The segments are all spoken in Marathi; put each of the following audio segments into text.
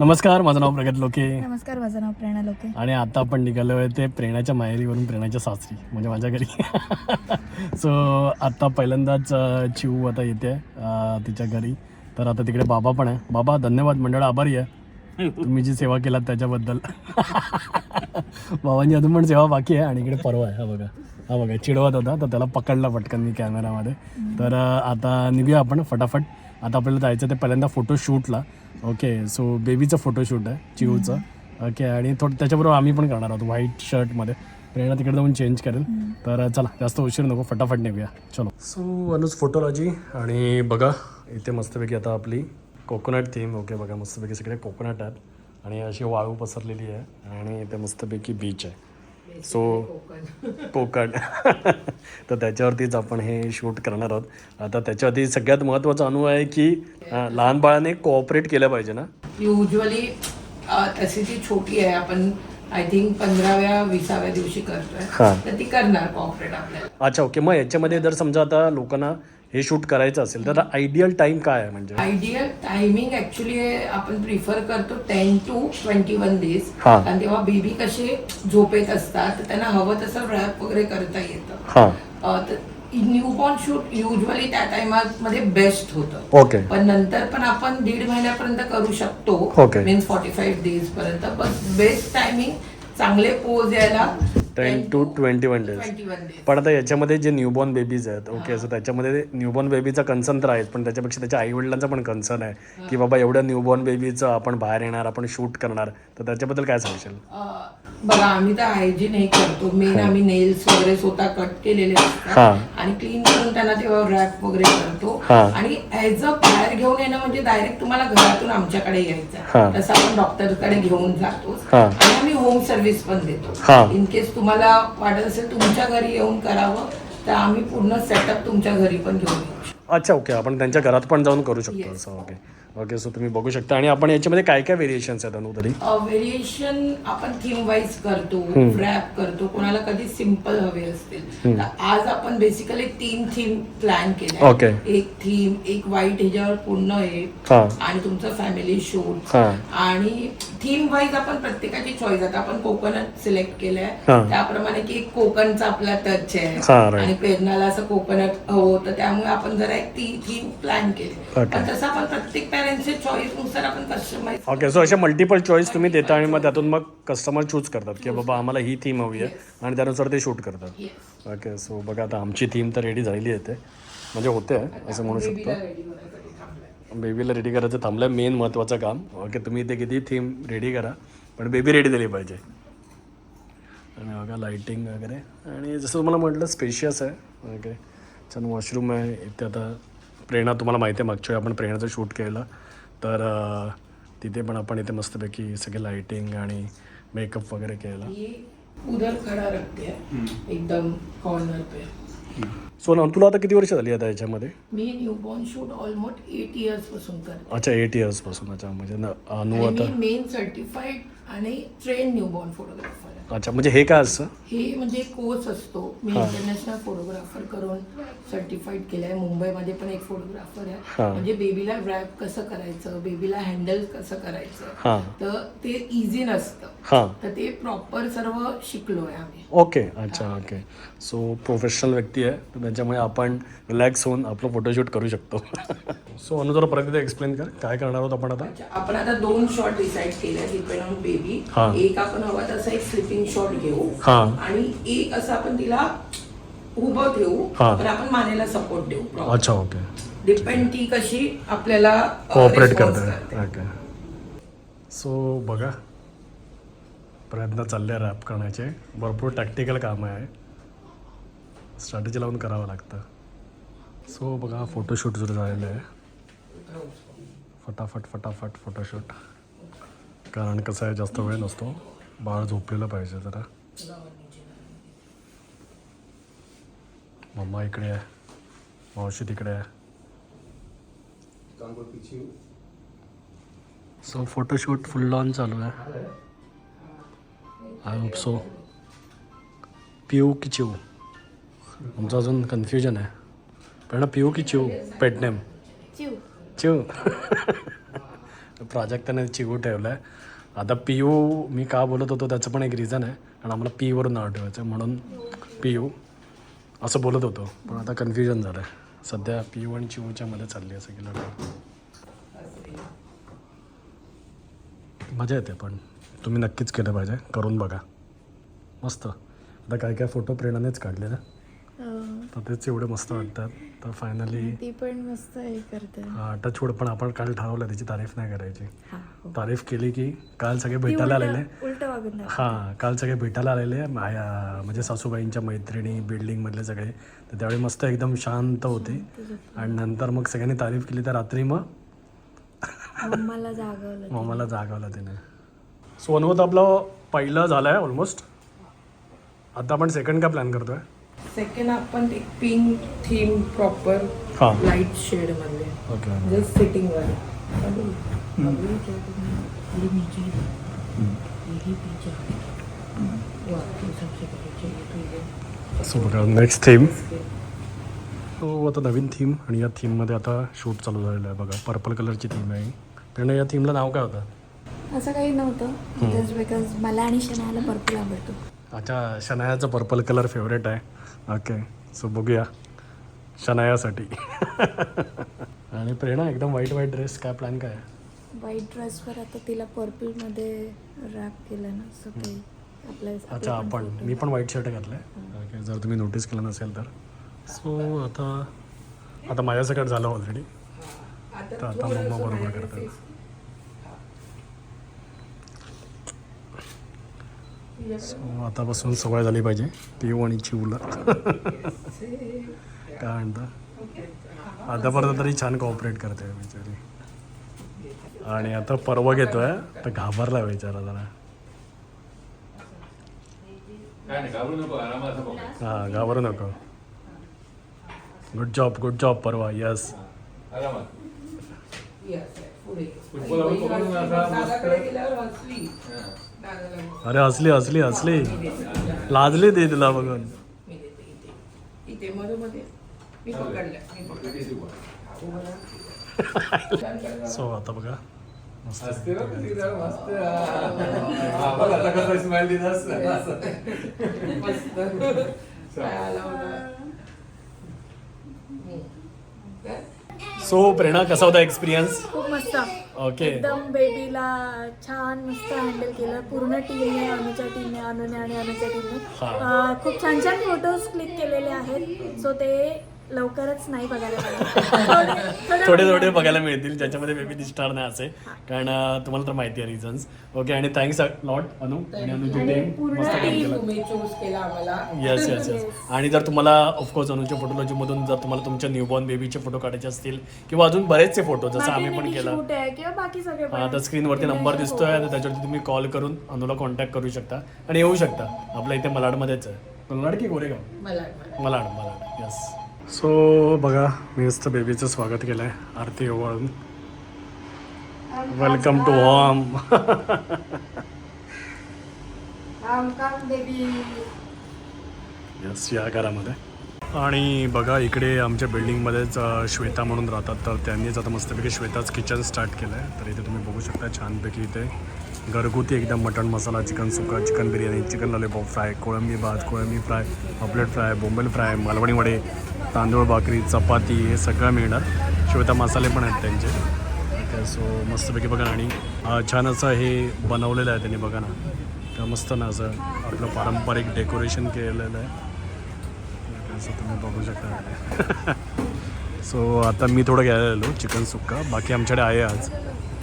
नमस्कार माझं नाव प्रगत लोके. नमस्कार माझं नाव प्रेरणा लोके. आणि आता आपण निघालो आहे ते प्रेरणाच्या माहेरीवरून प्रेरणाच्या सासरी म्हणजे माझ्या घरी. सो आता पहिल्यांदाच चिऊ आता येते तिच्या घरी. तर आता तिकडे बाबा पण आहे. बाबा धन्यवाद मंडळ आभारी आहे. तुम्ही जी सेवा केलात त्याच्याबद्दल. बाबांची अजून पण सेवा बाकी आहे आणि इकडे परवा आहे. हा बघा. हा बघा चिडवत होता तर त्याला पकडला पटकन मी कॅमेरामध्ये तर आता निघूया आपण फटाफट. आता आपल्याला जायचं ते पहिल्यांदा फोटोशूटला ओके सो बेबीचं फोटोशूट आहे चिऊचं. ओके आणि थोडं त्याच्याबरोबर आम्ही पण करणार आहोत व्हाईट शर्टमध्ये प्रेरणा तिकडे जाऊन चेंज करेल. तर चला जास्त उशीर नको फटाफट निघूया. चलो. सो अनुज फोटोलॉजी आणि बघा इथे मस्तपैकी आता आपली कोकोनट थीम ओके बघा मस्तपैकी सगळे कोकोनट आहेत. आणि अशी वाळू पसरलेली आहे. आणि इथे मस्तपैकी बीच आहे. सो कोकण. तर त्याच्यावरतीच आपण हे शूट करणार आहोत. आता त्याच्यावरती सगळ्यात महत्त्वाचा अनुभव आहे की लहान बाळाने कोऑपरेट केलं पाहिजे ना? युजली तशी ती छोटी आहे आपण आय थिंक पंधराव्या विसाव्या दिवशी हा. करतोय तर ती करणार कॉपरेट आपल्याला. अच्छा ओके. मग याच्यामध्ये जर समजा आता लोकांना हे शूट करायचं असेल तर आयडियल टाइम काय आहे म्हणजे? आयडियल टायमिंग ऍक्च्युली आपण प्रिफर करतो ten to twenty one days हा. कारण तेव्हा बेबी कसे झोपेत असतात तर त्यांना हवं तसं रॅप वगैरे करता येतं. हां. अ, तर न्यूबॉर्न शूट युजली त्या टायमामध्ये बेस्ट होतं. ओके पण नंतर पण आपण दीड महिन्यापर्यंत करू शकतो. Okay. Means forty five days पर्यंत. पण बेस्ट टायमिंग चांगले पोज यायला ten to twenty one days पण आता याच्यामध्ये जे न्यूबॉर्न बेबीज आहेत ओके सो त्याच्यामध्ये न्यूबॉर्न बेबीचा कन्सर्न तर आहेच पण त्याच्यापेक्षा त्याच्या आईवडिलांचा पण कन्सर्न आहे की बाबा एवढ्या न्यूबॉर्न बेबीचं आपण बाहेर येणार आपण शूट करणार तर त्याच्याबद्दल काय सांगशील? बघा आम्ही तर हायजीन हे करतो. मेन आम्ही नेल्स वगैरे स्वतः कट केलेले. असतात. आणि क्लीन करून त्यांना तेव्हा रॅप वगैरे करतो. आणि ऍज अ बाहेर घेऊन येणं म्हणजे डायरेक्ट तुम्हाला घरातून आमच्याकडे. यायचं. तसं आपण डॉक्टरकडे घेऊन जातो. आणि आम्ही होम सर्व्हिस पण. देतो. इन केस तुम्हाला वाटत असेल तुमच्या घरी येऊन करावं तर आम्ही पूर्ण सेटअप तुमच्या घरी पण घेऊन येऊ अच्छा ओके आपण त्यांच्या घरात पण जाऊन करू शकतो असं ओके ओके सो तुम्ही बघू शकता. आणि आपण याच्यामध्ये काय काय व्हेरिएशन्स आहेत अनु तरी? व्हेरिएशन आपण थीम वाईज करतो रॅप करतो कोणाला कधी सिंपल हवे असतील. आज आपण बेसिकली तीन थीम प्लॅन केल्या Okay. एक थीम एक वाईट ह्याच्यावर पूर्ण आहे. हां. आणि तुमचं फॅमिली शूट हां. आणि थीम वाईज आपण प्रत्येकाची चॉईस आता आपण कोकोनट सिलेक्ट केलंय. त्याप्रमाणे की एक कोकणचा आपला टच आहे. आणि पेरणाला असं कोकोनट हवं तर त्यामुळे आपण जरा एक ती थीम प्लॅन केली. पण तसं आपण प्रत्येक आपण कस्टमाइज ओके सो अशा मल्टिपल चॉईस तुम्ही देता आणि मग त्यातून मग कस्टमर चूज करतात की बाबा आम्हाला ही थीम हवी आहे आणि त्यानुसार ते शूट करतात. ओके सो बघा आता आमची थीम तर रेडी झालेली आहे ते. म्हणजे होते असं म्हणू शकतो. बेबीला रेडी करायचं थांबलं मेन महत्त्वाचं काम. ओके तुम्ही ते किती थीम रेडी करा पण बेबी रेडी झाली पाहिजे. आणि बघा लाईटिंग वगैरे. आणि जसं तुम्हाला म्हटलं स्पेशियस आहे. ओके छान वॉशरूम आहे. इथे आता प्रेरणा तुम्हाला माहिती आहे मागच्या वेळी आपण प्रेरणाचं शूट केलं. तर तिथे पण आपण इथे मस्तपैकी सगळे लाईटिंग आणि मेकअप वगैरे केला. ये उधर खड़ा रखते. हैं एकदम कॉर्नर पे. सो ना तुला आता किती वर्ष झाली आता याच्यामध्ये? मी न्यूबॉर्न शूट ऑलमोस्ट एट इयर्सपासून करते. अच्छा एट इयर्सपासून अच्छा म्हणजे न- अनु आता. मी मेन सर्टिफाईड आणि ट्रेन न्यूबॉर्न फोटोग्राफर आहे. अच्छा म्हणजे हे काय असतं हे म्हणजे कोर्स असतो. मी इंटरनॅशनल फोटोग्राफर करून सर्टिफाईड केलं आहे मुंबईमध्ये पण एक फोटोग्राफर आहे. म्हणजे बेबीला रॅप कसं करायचं? बेबीला हँडल कसं करायचं? तर ते इझी नसतं. हां. तर ते प्रॉपर सर्व शिकलोय आम्ही. ओके. अच्छा ओके. सो प्रोफेशनल व्यक्ती आहे. तर त्याच्यामुळे आपण रिलॅक्स होऊन आपलं फोटोशूट करू शकतो. सो अनु जरा परत एक्सप्लेन कर काय करणार आहोत आपण आता? आपण आता दोन शॉट डिसाईड केले डिपेंड ऑन बेबी हा. एक आपण हवा तसा एक स्लिपिंग शॉट घेऊ. हां. आणि एक असं आपण तिला उभं ठेवू हा. पण आपण मानेला सपोर्ट देऊ. अच्छा ओके डिपेंड ती कशी आपल्याला अ, कोऑपरेट response करते. ओके सो बघा. प्रयत्न चालले रॅप करण्याचे. भरपूर टॅक्टिकल कामं आहे. स्ट्रॅटेजी लावून करावं लागतं. सो बघा फोटोशूट सुरू झालेलं आहे. फटाफट फटाफट फोटोशूट कारण कसं आहे जास्त वेळ नसतो. बाळ झोपलेलं पाहिजे जरा. मम्मा इकडे आहे. मावशी तिकडे आहे. सो फोटोशूट फुल ऑन चालू आहे. आय होप सो पिऊ की चिऊ? आमचं अजून कन्फ्युजन आहे. पण पिऊ की चिऊ? पेट नेम चिव चिऊ तर प्राजक्ताने चिगू ठेवलं आहे आता पी यू मी का बोलत होतो त्याचं पण एक रिझन आहे आणि आम्हाला पी वरून नाव ठेवायचं आहे म्हणून पी यू असं बोलत होतो पण आता कन्फ्युजन झालं आहे सध्या पी यू आणि चिवूच्या मध्ये चालली आहे की लढाई मजा येते पण तुम्ही नक्कीच केलं पाहिजे करून बघा मस्त आता काय काय फोटो प्रेरणानेच काढले ना तर तेच एवढे मस्त वाटतात. तर फायनली ती पण मस्त हे करते. टचवूड पण आपण काल ठरवलं त्याची तारीफ नाही करायची. हा हो. तारीफ केली की काल सगळे भेटायला आलेले. हां काल सगळे भेटायला आलेले माया म्हणजे सासूबाईंच्या मैत्रिणी बिल्डिंगमधले सगळे. तर त्यावेळी मस्त एकदम शांत होते. आणि नंतर मग सगळ्यांनी तारीफ केली तर रात्री मग मम्माला जागवलं त्याने सो अनुभव आपलं पहिलं झालं आहे ऑलमोस्ट आता आपण सेकंड काय प्लॅन करतोय? सेकंड आपण एक पिंक थीम प्रॉपर हां. लाइट शेडमध्ये. ओके जस्ट सिटिंग वर. सो बघा नेक्स्ट थीम तो आता नवीन थीम आणि या थीममध्ये आता शूट चालू झालेलं आहे बघा. पर्पल कलरची थीम आहे. पण या थीमला नाव काय होतं? असं काही नव्हतं. जस्ट बिकॉज मला आणि शनाला पर्पल आवडतो. अच्छा शनायाचा पर्पल कलर फेवरेट आहे. ओके सो बघूया. शनायासाठी. आणि प्रेरणा एकदम व्हाईट व्हाईट ड्रेस काय प्लॅन काय? व्हाईट ड्रेसवर आता तिला पर्पलमध्ये रॅप केलं ना सो ते आपल्या अच्छा आपण मी पण व्हाईट शर्ट घातलं आहे ओके जर तुम्ही नोटीस केलं नसेल तर. सो आता आता माझ्यासकट झालं ऑलरेडी तर आता मम्मा बरोबर करतात. सो आतापासून सवय झाली पाहिजे. पिऊ आणि चिवला काय म्हणता? आतापर्यंत तरी छान कॉपरेट करते बिचारी. आणि आता परवा घेतोय तर घाबरला बिचारा जरा. काय नाही घाबरू नको आरामात असं बघ. हां घाबरू नको. गुड जॉब गुड जॉब परवा. यस फुटबॉल अरे हसली हसली हसली लाजली ते तुला बघून. सो आता बघा. हा? सो प्रेरणा कसा होता एक्सपिरियन्स खूप मस्त. ओके. एकदम बेबीला छान मस्त हँडल केलं. पूर्ण टीमने अनुच्या टीमने अनुने आणि अनुच्या टीमने खूप छान छान फोटोज क्लिक केलेले आहेत. सो ते लवकरच नाही बघायला थोडे थोडे बघायला मिळतील ज्याच्यामध्ये बेबी दिसणार नाही असे. कारण तुम्हाला तर माहिती आहे रिझन्स ओके आणि थँक्स लॉट अनु. आणि अनुची टीम मस्त काम केलं. येस येस येस आणि जर तुम्हाला ऑफकोर्स अनुच्या फोटोलॉजीमधून जर तुम्हाला तुमच्या न्यूबॉर्न बेबीचे फोटो काढायचे असतील किंवा अजून बरेचसे फोटो जसं आम्ही पण केलं. किंवा बाकी सगळे हा तर स्क्रीनवरती नंबर दिसतोय तर त्याच्यावरती तुम्ही कॉल करून अनुला कॉन्टॅक्ट करू शकता. आणि येऊ शकता. आपल्या इथे मलाडमध्येच आहे. मलाड की गोरेगाव? मला मला मलाड मलाड. यस सो बघा मी मस्त बेबीचं स्वागत केलं आहे आरती ओवाळून वेलकम टू होम यस या घरामध्ये. आणि बघा इकडे आमच्या बिल्डिंगमध्येच श्वेता म्हणून राहतात तर त्यांनीच आता मस्तपैकी श्वेताच किचन स्टार्ट केलं आहे तर इथे तुम्ही बघू शकता छानपैकी इथे घरगुती एकदम मटण मसाला चिकन सुका chicken biryani chicken lollipop fry कोळंबी भात कोळंबी फ्राय पॉपलेट फ्राय बोंबेल फ्राय मालवणी वडे तांदूळ भाकरी चपाती हे सगळं मिळणार. श्वेता मसाले पण आहेत त्यांचे. सो मस्तपैकी बघा ना आणि छान असं हे बनवलेलं आहे त्यांनी बघा ना. तर मस्त ना असं आपलं पारंपरिक डेकोरेशन केलेलं आहे. असं तुम्ही बघू शकता. सो आता मी थोडं घ्यायला आलो चिकन सुक्का. बाकी आमच्याकडे आहे आज.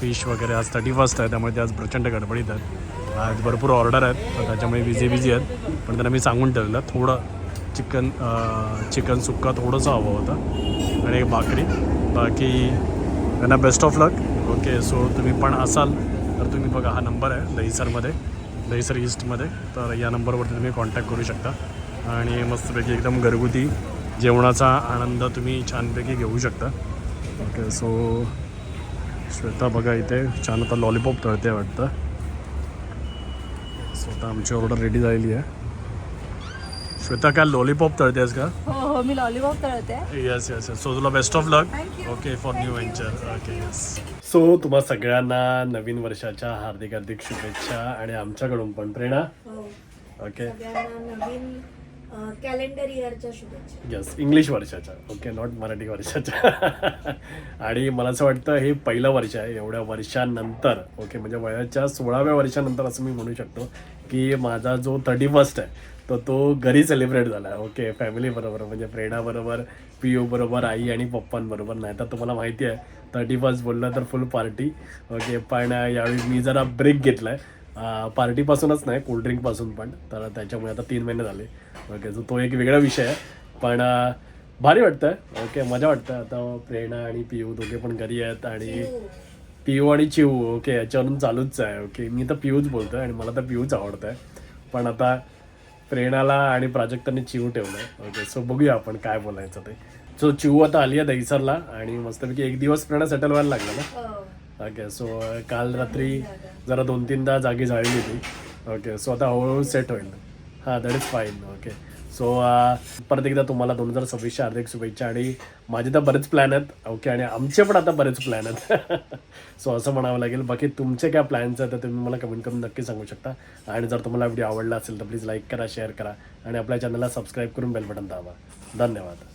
फिश वगैरे आज थर्टी फर्स्ट आहे त्यामुळे ते आज प्रचंड गडबडीत आहेत. आज भरपूर ऑर्डर आहेत त्याच्यामुळे बिझी बिझी आहेत. पण त्यांना मी सांगून ठेवलं थोडं चिकन चिकन सुक्का थोडंसं हवं होतं आणि एक भाकरी. बाकी त्यांना best of luck okay so तुम्ही पण असाल तर तुम्ही बघा हा नंबर आहे दहीसरमध्ये दहीसर ईस्टमध्ये तर या नंबरवरती तुम्ही कॉन्टॅक्ट करू शकता. आणि मस्तपैकी एकदम घरगुती जेवणाचा आनंद तुम्ही छानपैकी घेऊ शकता. ओके सो श्वेता बघा इथे छान आता लॉलीपॉप तळते वाटतं. सो आता आमची ऑर्डर रेडी झालेली आहे. श्वेता काय लॉलीपॉप तळतेस का? हो हो मी लॉलीपॉप तळते. येस येस येस सो तुला best of luck okay for new venture okay yes so तुम्हा सगळ्यांना नवीन वर्षाच्या हार्दिक हार्दिक शुभेच्छा आणि आमच्याकडून पण प्रेरणा. ओके. सगळ्यांना नवीन कॅलेंडर इयरच्या शुभेच्छा. येस इंग्लिश वर्षाच्या. ओके नॉट मराठी वर्षाच्या. आणि मला असं वाटतं हे पहिलं वर्ष आहे. एवढ्या वर्षानंतर ओके म्हणजे वयाच्या सोळाव्या वर्षानंतर असं मी म्हणू शकतो की माझा जो थर्टी फर्स्ट आहे तर तो घरी सेलिब्रेट झाला. ओके फॅमिली बरोबर म्हणजे फ्रेंडाबरोबर पी यू बरोबर आई आणि पप्पांबरोबर नाही तर तुम्हाला माहिती आहे थर्टी फर्स्ट बोललं तर फुल पार्टी ओके पण यावेळी मी जरा ब्रेक घेतला आहे पार्टीपासूनच नाही कोल्ड्रिंकपासून पण. तर त्याच्यामुळे आता तीन महिने झाले. ओके सो तो एक वेगळा विषय आहे. पण भारी वाटतं ओके मजा वाटतं आता प्रेरणा आणि पियू दोघे पण घरी आहेत आणि पियू आणि चिऊ ओके याच्यावरून चालूच आहे. ओके मी तर पियूच बोलतोय आणि मला तर पियूच आवडतं आहे पण आता प्रेरणाला आणि प्राजक्तांनी चिऊ ठेवलं. ओके सो बघूया आपण काय बोलायचं ते. सो चिऊ आता आली आहे दहिसरला आणि मस्तपैकी एक दिवस प्रेरणा सेटल व्हायला लागला ना? ओके सो काल रात्री जरा दोन तीनदा जागी झालेली ती ओके सो आता हळूहळू सेट होईल. हां that is fine okay so uh, परत एकदा तुम्हाला दोन हजार सव्वीसच्या हार्दिक शुभेच्छा आणि माझे तर बरेच प्लॅन आहेत. ओके आणि आमचे पण आता बरेच प्लॅन आहेत. सो असं म्हणावं लागेल. बाकी तुमचे काय प्लॅन्स आहेत तुम्ही मला कमेंट करून नक्की सांगू शकता. आणि जर तुम्हाला व्हिडिओ आवडला असेल तर प्लीज लाईक करा शेअर करा. आणि आपल्या चॅनलला सबस्क्राईब करून बेल बटन दाबा. धन्यवाद.